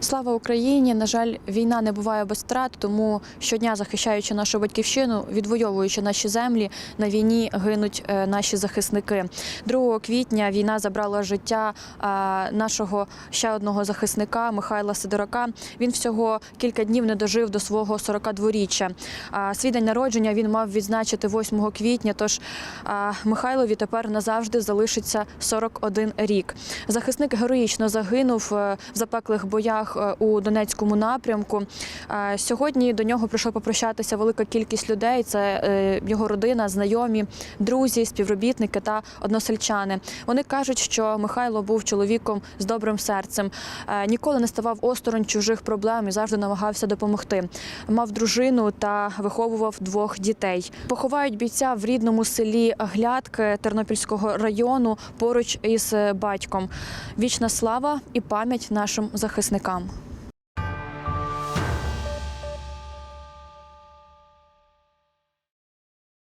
Слава Україні! На жаль, війна не буває без втрат, тому щодня захищаючи нашу батьківщину, відвоюючи наші землі, на війні гинуть е, наші захисники. 2 квітня війна забрала життя е, нашого ще одного захисника Михайла Сидорака. Він всього кілька днів не дожив до свого 42-річчя. А Свій день народження він мав відзначити 8 квітня. Тож Михайлові тепер назавжди залишиться 41 рік. Захисник героїчно загинув е, в запеклих боях е, у Донецькому напрямку. Е, Сьогодні до нього прийшло попрощатися велика кількість людей. Це е, його родина, знайомі, друзі, співробітники та односельчани. Вони кажуть, що Михайло був чоловіком з добрим серцем, ніколи не ставав осторонь чужих проблем і завжди намагався допомогти. Мав дружину та виховував двох дітей. Поховають бійця в рідному селі Глядки Тернопільського району поруч із батьком. Вічна слава і пам'ять нашим захисникам. Selam.